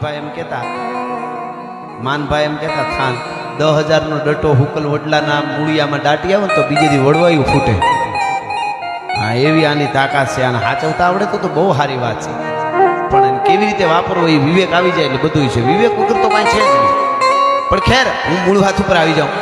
માનભાઈ એમ કહેતા. માનભાઈ એમ કહેતા, થાન દસ હજારનો ડટો હુકલ વડલાના મૂળિયામાં દાટી આવે ને તો બીજે દી વડવાયું ફૂટે. હા, એવી આની તાકાત છે, આને હાચવતા આવડે તો બહુ સારી વાત છે. પણ એને કેવી રીતે વાપરવો એ વિવેક આવી જાય એટલે બધું છે. વિવેક વગર તો કાંઈ છે જ નહીં. પણ ખેર, હું મૂળ હાથ ઉપર આવી જાઉં.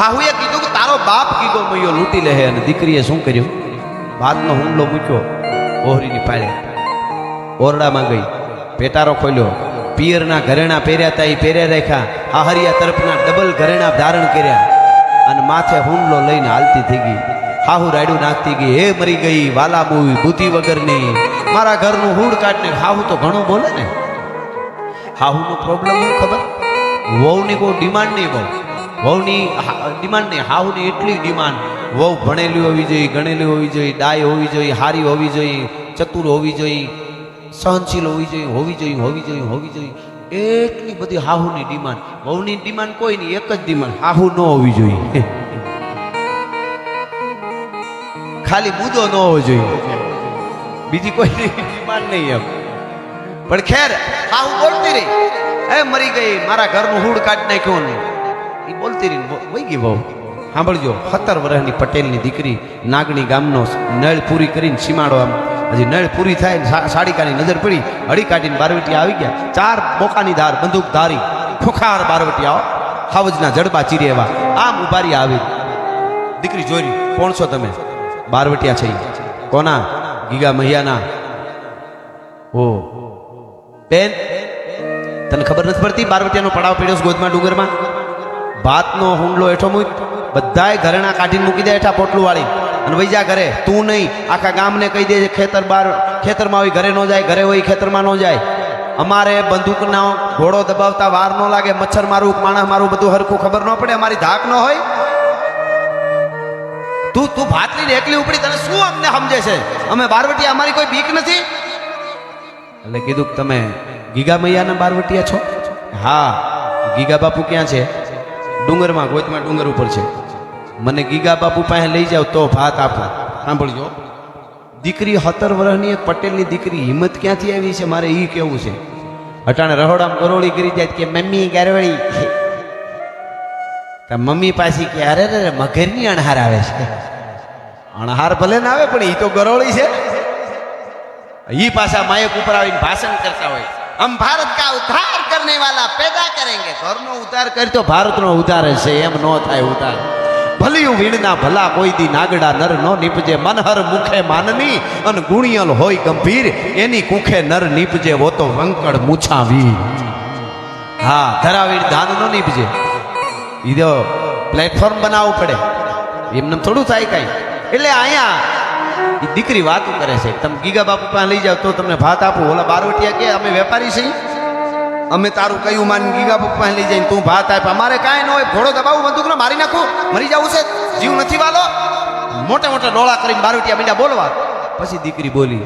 હાહુએ કીધું કે તારો બાપ કીધો, મૈયો, લૂંટી લે અને દીકરીએ શું કર્યું? ભાતનો હુમલો મૂક્યો ઓહરીની પાડે ઓરડામાં ગઈ. પેટારો ખોલ્યો. પિયરના ઘરેણા પહેર્યા હતા એ પહેર્યા રાખ્યા. હાહરિયા તરફના ડબલ ઘરેણા ધારણ કર્યા. અને માથે હુમલો લઈને હાલતી થઈ ગઈ. હાહુ રાયડું નાખતી ગઈ. હે, મરી ગઈ, વાલા મૂવી, બુદ્ધિ વગરની. મારા ઘરનું હુડ કાઢને. હાહુ તો ઘણું બોલે ને. હાહુનો પ્રોબ્લેમ શું ખબર? વહુની કોઈ ડિમાન્ડ નહીં બહુ વહુની ડિમાન્ડ નહીં. હાહુની એટલી ડિમાન્ડ વહુ ભણેલી હોવી જોઈએ, ગણેલી હોવી જોઈએ, ડાય હોવી જોઈએ, હારી હોવી જોઈએ, ચતુર હોવી જોઈએ. સહનશીલ હોવી જોઈએ હોવી જોઈએ હોવી જોઈએ હોવી જોઈએ. એટલી બધી હાહુની ડિમાન્ડ. વહુની ડિમાન્ડ કોઈ નહીં, એક જ ડિમાન્ડ. હાહુ ન હોવી જોઈએ. ખાલી મુદ્દો ન હોવો જોઈએ. બીજી કોઈ ડિમાન્ડ નહીં એમ. પણ ખેર, હાહુ બોલતી રહી. એ મરી ગઈ, મારા ઘરનું હુડ કાઢી નાખ્યો ને. એ બોલતી રહી વહી ગઈ બહુ સાંભળજો, સત્તર વર્ષની પટેલની દીકરી નાગણી ગામનો નળ પૂરી કરીને સીમાડો આમ. હજી નળ પૂરી થાય ને સાડીકાની નજર પડી, હળી કાઢીને બારવટીયા આવી ગયા. ચાર મોકાની ધાર, બંદૂક ધારી, ખુખાર બારવટીયાઓ હાવજના જડબા ચીરે એવા. આમ ઉભારી આવી. દીકરી જોઈ કોણ છો તમે? બારવટિયા છે કોના? ગીગા મહિયાના. ઓ. બેન, તને ખબર નથી પડતી બારવટિયાનો પડાવ પડ્યો ગોદમાં ડુંગરમાં? ભાતનો હુંડલો હેઠો મૂક. બધાય ઘરેણા કાઢીને મૂકી દે હેઠા પોટલું વાળી. અને વૈજા ઘરે. તું નહીં. આખા ગામને કહી દે ખેતર બહાર ખેતરમાં હોય ઘરે ન જાય, ઘરે હોય ખેતરમાં ન જાય. અમારે બંદૂકનો ઘોડો દબાવતા વાર ન લાગે, મચ્છર મારું, માણસ મારું, બધું હરખું ખબર ન પડે, અમારી ધાક ન હોય. તું તું ભાત લઈને એકલી ઉપડી, તને શું અમને સમજે છે? અમે બારવટીયા, અમારી કોઈ બીક નથી? એટલે કીધું કે તમે ગીગા મૈયાના બારવટીયા છો? હા. ગીગા બાપુ ક્યાં છે? ડુંગરમાં, ગોતમાં ડુંગર ઉપર છે. મને ગીગા બાપુ પાસે લઈ જાવ તો ભાત આપો. સાંભળજો. દીકરી સત્તર વર્ષની એક પટેલની દીકરી હિંમત ક્યાંથી આવી છે મારે એ કેવું છે? અટાણે રહોડામ ગરોળી કરી જાય કે મમ્મી ગરવળી મમ્મી પાછી કે અરે રે મગરની અણહાર આવે છે. અણહાર ભલે ના આવે પણ એ તો ગરોળી છે. એ પાછા માયક ઉપર આવીને ભાષણ કરતા હોય. હમ ભારત કા ઉદ્ધાર કરને વાલા પેદા કરેંગે. ઘરનો ઉદ્ધાર કરી તો ભારતનો ઉદ્ધાર છે એમ નો થાય ઉદ્ધાર. ભલિયું વીણના ભલા કોઈ દી નાગડા નર નો નીપજે. મનહર મુખે માનની અને ગુણિયલ હોય ગંભીર. એની કુખે નર નીપજે, વો તો વંકડ મૂછાવી. હા, ધરાવીર ધાન નો નીપજે. એ તો પ્લેટફોર્મ બનાવવું પડે. એમને થોડું થાય કાંઈ. એટલે અહીંયા દીકરી વાત કરે છે. તમે ગીગા બાપુ પાસે લઈ જાઓ તો તમને ભાત આપું. ઓલા બારવટિયા કે અમે વેપારી છીએ? અમે તારું કયું માન ગીગા પપ્પા લઈ જઈને તું ભાત આપ અમારે કાંઈ ન હોય, ઘોડો દબાવું બંદૂક મારી નાખું, મરી જવું છે. જીવ નથી વાલો. મોટા મોટા ડોળા કરીને બારવટિયા બીજા બોલવા. પછી દીકરી બોલી,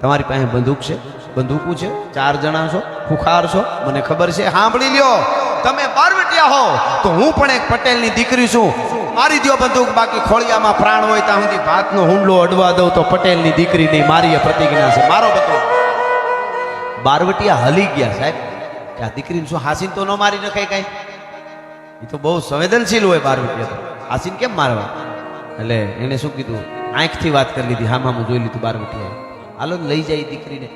તમારી પાસે બંદૂક છે? બંદૂકું છે? ચાર જણા છો? ફુખાર છો? મને ખબર છે. સાંભળી લ્યો. તમે બારવટિયા હો, તો હું પણ એક પટેલની દીકરી છું. મારી દ્યો બંદૂક, બાકી ખોળિયામાં પ્રાણ હોય ત્યાં સુધી ભાતનો હુંડલો અડવા દઉં તો પટેલની દીકરી નહીં મારી પ્રતિજ્ઞા છે. મારો બંદૂક બારવટિયા હલી ગયા સાહેબ. કે આ દીકરીને શું હાસીન તો ન મારી નખાય કાંઈ? એ તો બહુ સંવેદનશીલ હોય બારવટિયા તો. હાસીન કેમ મારવા? એટલે એને શું કીધું? આંખથી વાત કરી લીધી. હા હું જોઈ લીધું બારવટિયા હાલો લઈ જાય દીકરીને.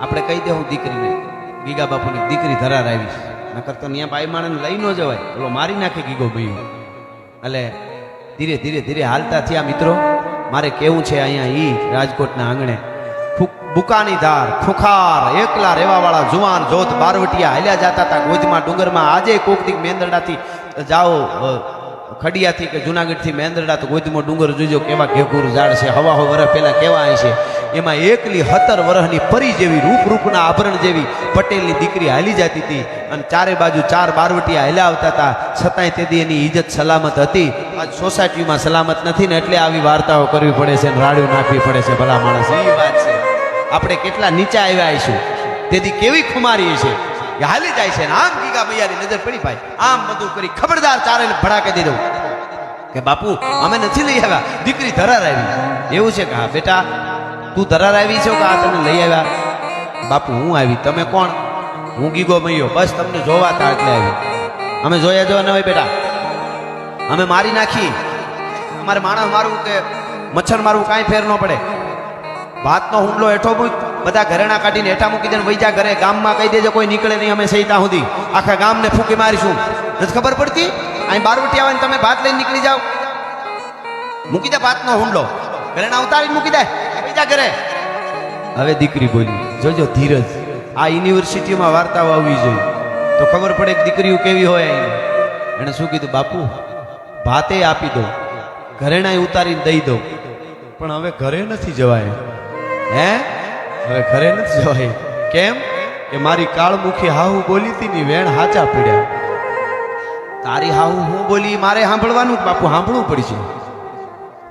આપણે કહી દેવું દીકરીને. ગીગા બાપુની દીકરી ધરાર આવીશ. નકર તો ત્યાં ભાઈ માણસને લઈ ન જવાય. પેલો મારી નાખે ગીગો ભાઈ એટલે ધીરે ધીરે ધીરે હાલતા થયા મિત્રો. મારે કેવું છે અહીંયા ઈ રાજકોટના આંગણે? બુકાની ધાર, ખુખાર, એકલા રહેવાવાળા જુવાન જોત બારવટિયા હાલ્યા જતા હતા ગોજમાં ડુંગરમાં. આજે કોક દીક મેંદરડાથી જાઓ ખડિયાથી કે જુનાગઢથી મેંદરડા તો ગોજમો ડુંગર જોજો કેવા ઘેઘુર ઝાડ છે હવા હો વરસ પહેલાં કેવા છે. એમાં એકલી હતર વરહની પરી જેવી રૂપ રૂપના આભરણ જેવી પટેલની દીકરી હાલી જતી હતી અને ચારે બાજુ ચાર બારવટિયા હાલ્યા આવતા હતા છતાંય તેથી એની ઇજ્જત સલામત હતી. આજ સોસાયટીમાં સલામત નથી ને એટલે આવી વાર્તાઓ કરવી પડે છે અને રાડ્યું નાખવી પડે છે ભલા માણસ. એ વાત આપણે કેટલા નીચા આવ્યા આવીશું. તેથી કેવી ખુમારી છે કે હાલી જાય છે આમ ગીગા મૈયાની નજર પડી ભાઈ. આમ બધું કરી ખબરદાર ચારે ભડાકે દીધું. કે બાપુ, અમે નથી લઈ આવ્યા. દીકરી ધરાર આવી. એવું છે કે હા, બેટા? તું ધરાર આવી છો કે આ તને લઈ આવ્યા? બાપુ, હું આવી. તમે કોણ? હું ગીગો મૈયો. બસ તમને જોવા તા એટલે આવી. અમે જોયા જોવા ન હોય બેટા. અમે મારી નાખી. અમારે માણસ મારવું કે મચ્છર મારવું કાંઈ ફેર ન પડે. ભાતનો હુંડલો હેઠો મૂક, બધા ઘરેણા કાઢીને હેઠા મૂકી દે વૈજા ઘરે ગામમાં કહી દેજો કોઈ નીકળે નહીં અમે સહિતા સુધી. આખા ગામને ફૂંકી મારીશું. નથી ખબર પડતી? અહીં બારવટી આવે તમે ભાત લઈને નીકળી જાઓ. મૂકી દે ભાતનો હુંડલો. ઘરેણા ઉતારીને મૂકી દે. બીજા ઘરે. હવે દીકરી બોલી, જોજો ધીરજ, આ યુનિવર્સિટીમાં વાર્તાઓ આવવી જોઈએ. તો ખબર પડે કે દીકરીઓ કેવી હોય એણે શું કીધું, બાપુ, ભાતે આપી દો ઘરેણાએ ઉતારીને દઈ દો. પણ હવે ઘરે નથી જવાય. હે? હવે ઘરે નથી જવાય. કેમ? કે મારી કાળમુખી હાહુ બોલી હતી ની વેણ હાચા પીડ્યા. તારી હાહુ હું બોલી મારે સાંભળવાનું બાપુ સાંભળવું પડશે?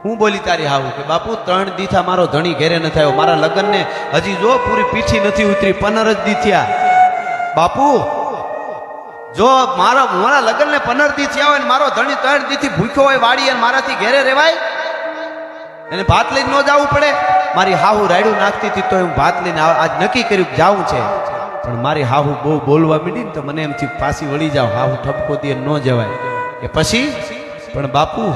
હું બોલી તારી હાવું કે બાપુ ત્રણ દીથા મારો ધણી ઘેરે ન થયો. મારા લગ્નને હજી જો પૂરી પીઠી નથી ઉતરી, પંદર જ દી બાપુ, જો મારા મારા લગ્નને પંદર દી થયા હોય ને મારો ધણી ત્રણ દીથી ભૂખ્યો હોય વાડી અને મારાથી ઘેરે રહેવાય? એને ભાત લઈને ન જવું પડે? મારી હાહુ રાયડું નાખતી હતી તો હું ભાત લઈને આજ નક્કી કર્યું જાઉં છે. પણ મારી હાહુ બહુ બોલવા મીડી ને તો મને એમથી પાછી વળી જાવ. હાહુ ઠપકો દે ન જવાય. એ પછી? પણ બાપુ,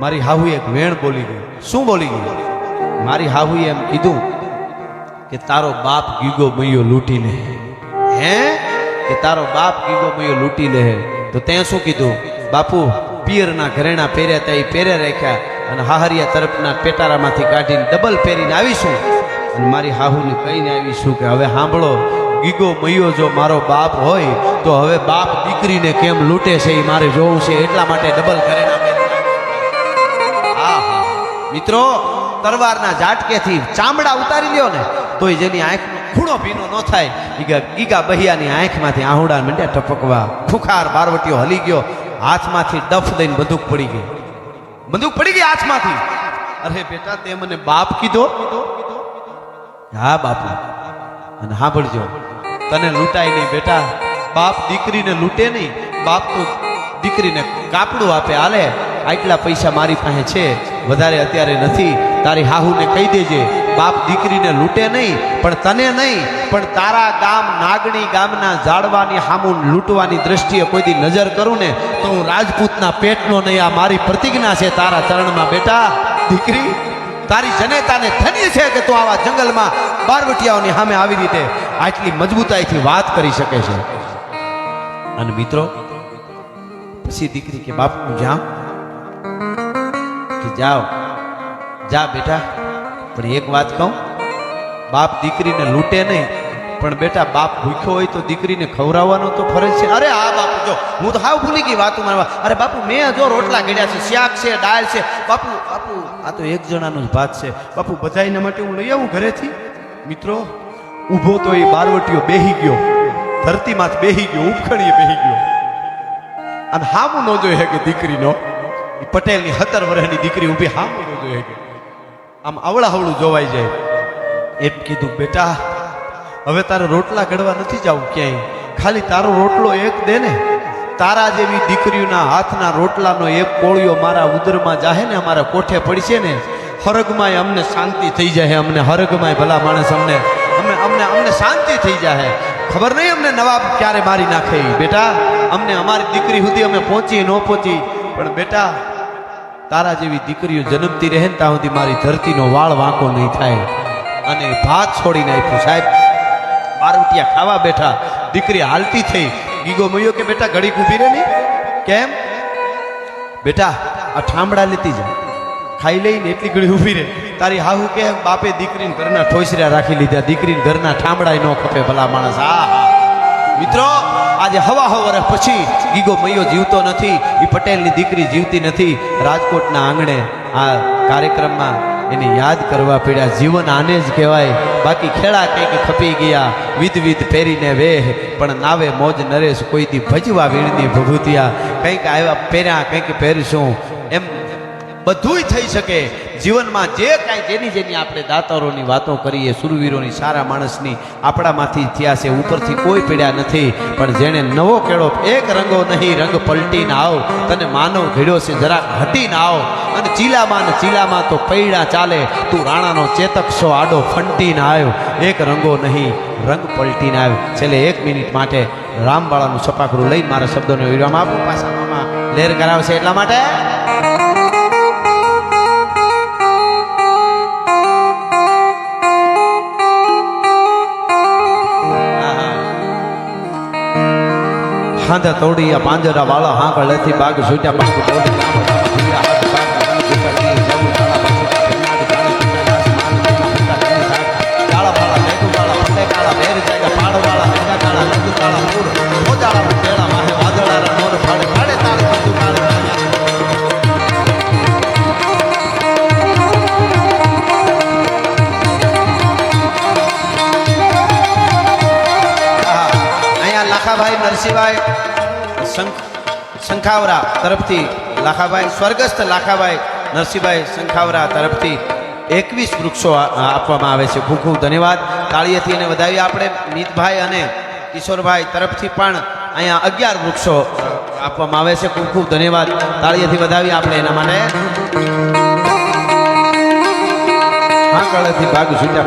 મારી હાહુ એક વેણ બોલી ગઈ. શું બોલી ગઈ? મારી હાહુએ એમ કીધું કે તારો બાપ ગીગો મૈયો લૂંટી લે હે? કે તારો બાપ ગીગો મૈયો લૂંટી લે તો તે શું કીધું? બાપુ, પિયરના ઘરેણા પહેર્યા ત્યાં પહેર્યા રાખ્યા. અને હાહરિયા તરફના પેટારામાંથી કાઢીને ડબલ પહેરીને આવીશું. અને મારી હાહુને કહીને આવીશું કે હવે સાંભળો, ગીગો મૈયો જો મારો બાપ હોય, તો હવે બાપ દીકરીને કેમ લૂંટે છે એ મારે જોવું છે, એટલા માટે ડબલ કરે હા હા. મિત્રો તલવારના ઝાટકેથી ચામડા ઉતારી લ્યો ને, તોય જેની આંખ ખૂણો ભીનો ન થાય, ગીગા ગીગા બહિયાની આંખમાંથી આહુડા મંડ્યા ટપકવા, ખુખાર બારવટીઓ હલી ગયો, હાથમાંથી ડફ દઈને બંદૂક પડી ગઈ. બંદૂક પડી ગઈ હાથમાંથી. અરે બેટા, તે મને બાપ કીધો. હા, બાપુ. અને સાંભળજો, તને લૂંટાય નહીં બેટા. બાપ દીકરીને લૂંટે નહીં. બાપ તો દીકરીને કાપડું આપે. હાલે, આટલા પૈસા મારી પાસે છે. વધારે અત્યારે નથી. તારી હાહુને કહી દેજે, બાપ દીકરીને લૂંટે નહીં, પણ તને નહીં, પણ તારા ગામ નાગણી ગામના જાળવાની હામું લૂંટવાની દ્રષ્ટિએ કોઈ દી નજર કરું ને તો હું રાજપૂતના પેટનો નહીં આ મારી પ્રતિજ્ઞા છે તારા ચરણમાં બેટા. દીકરી, તારી જનેતાને ધન્ય છે કે તું આવા જંગલમાં બારવટિયાઓની સામે આવી રીતે આટલી મજબૂતાઈથી વાત કરી શકે છે. અને મિત્રો, પછી દીકરી કે બાપ હું જાઉં કે જાઓ. જા બેટા, પણ એક વાત કહું. બાપ દીકરીને લૂંટે નહીં, પણ બેટા બાપ ભૂખ્યો હોય તો દીકરીને ખવડાવવાનો તો ફરજ છે. અરે હા બાપુ, જો, હું તો હાવ ભૂલી ગઈ વાતું મારવા. અરે બાપુ, મેં જો રોટલા ગળ્યા છે, શાક છે, દાળ છે. બાપુ બાપુ, આ તો એક જણાનો જ ભાત છે. બાપુ, બધાયના માટે હું લઈ આવું ઘરેથી? મિત્રો, ઊભો તો એ બારવટીઓ બેહી ગયો. ધરતીમાં બેહી ગયો, ઉપખણીએ બેહી ગયો. અને હામું ન જોઈએ કે દીકરીનો. પટેલની સત્તર વર્ષની દીકરી ઊભી હામી રોજો આમ અવળાવળું જોવાઈ જાય એમ કીધું, બેટા, હવે તારે રોટલા ઘડવા નથી જવું ક્યાંય. ખાલી તારો રોટલો એક દે ને. તારા જેવી દીકરીઓના હાથના રોટલાનો એક કોળિયો મારા ઉદરમાં જાહે ને, અમારા કોઠે પડશે ને, હરગમાંય અમને શાંતિ થઈ જાય અમને હરગમાંય ભલા માણસ અમને. અમને અમને અમને શાંતિ થઈ જાય ખબર નહીં અમને નવાબ ક્યારે મારી નાખે બેટા, અમને અમારી દીકરી સુધી અમે પહોંચી ન પહોંચી. પણ બેટા તારા જેવી દીકરીઓ જન્મતી રહે ને ત્યાં સુધી મારી ધરતીનો વાળ વાંકો નહીં થાય. અને ભાત છોડી નાખ્યું, સાહેબ. બારવટિયા ખાવા બેઠા દીકરી હાલતી થઈ. ગીગો મયો કે, બેટા, ઘડીક ઊભી રહે નહીં કેમ? બેટા, આ ઠામડા લેતી જા. ખાઈ લઈને એટલી ઘડી ઊભી રહે. તારી હાહુ કે, બાપે દીકરીને ઘરના ઠોસર્યા રાખી લીધા. દીકરીને ઘરના ઠામડા ન ખપે ભલા માણસ. આ મિત્રો આજે હવા હવા વર્ષ પછી ગીગો મૈયો જીવતો નથી એ પટેલની દીકરી જીવતી નથી. રાજકોટના આંગણે આ કાર્યક્રમમાં એને યાદ કરવા પડ્યા. જીવન આને જ કહેવાય. બાકી ખેડા કંઈક ખપી ગયા. વિધ વિધ પહેરીને વેહ. પણ નાવે મોજ નરેશ કોઈથી ભજવા વીણની ભભૂતિયા. કંઈક આવ્યા પહેર્યા, કંઈક પહેરશું. એમ બધુંય થઈ શકે. જીવનમાં જે કાંઈ જેની જેની આપણે દાતારોની વાતો કરીએ, સુરવીરોની, સારા માણસની, આપણામાંથી થયા છે, ઉપરથી કોઈ પીડ્યા નથી. પણ જેણે નવો કેળો, એક રંગો નહીં, રંગ પલટીને આવ. તને માનવ ઘેડ્યો છે, જરાક હટીને આવ. અને ચીલામાં ને ચીલામાં તો પૈડા ચાલે. તું રાણાનો ચેતક છો, આડો ફંટીને આવ્યો. એક રંગો નહીં, રંગ પલટીને આવ્યો. છેલ્લે એક મિનિટ માટે રામબાળાનું સપાકરું લઈ મારા શબ્દોને વિરામ આપું. પાછા મામા કરાવશે એટલા માટે? હાંધા તોડિયા પાંજરા વાળા હાંકળેથી બાગ છૂટ્યા બાગ તોડી તરફથી લાખાભાઈ, સ્વર્ગસ્થ લાખાભાઈ, નરસિંહભાઈ શંખાવરા તરફથી એકવીસ વૃક્ષો આપવામાં આવે છે. ખૂબ ખૂબ ધન્યવાદ. તાળીએથી એને વધાવી આપણે મિતભાઈ અને કિશોરભાઈ તરફથી પણ અહીંયા અગિયાર વૃક્ષો આપવામાં આવે છે. ખૂબ ખૂબ ધન્યવાદ. તાળીએથી વધાવી આપણે એના માટે. ભાગ છૂટ્યા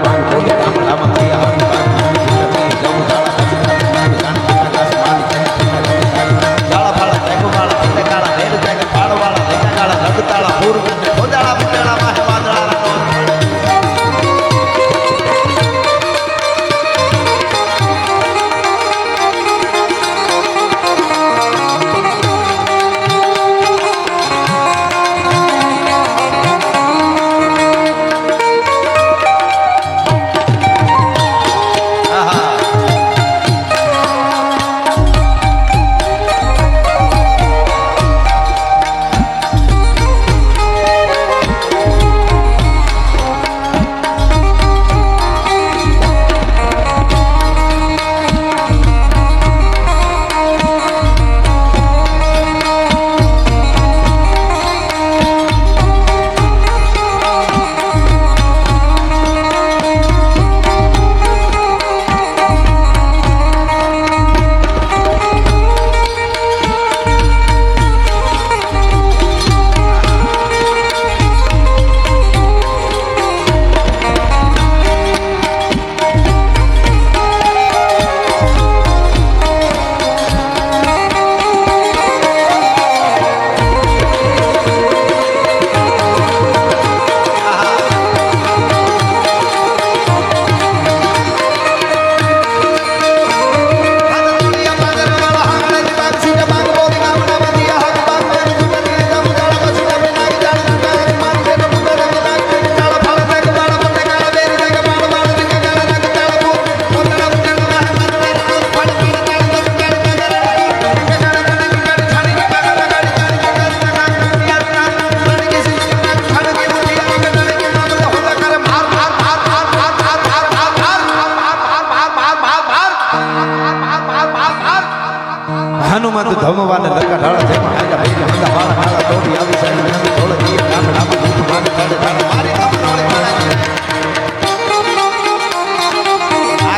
હનુમંત ધમવાને લગા ઢાળા છે. આજા ભેગા મંગા વાળા મારા તોડી આવી સાહેબ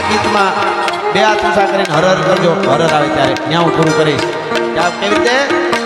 ગીતમાં બે હાથ ઊંચા કરીને હરર કરજો. હરર આવે ત્યારે. ત્યાં હું પૂરું કરીશ. ત્યાં કેવી રીતે?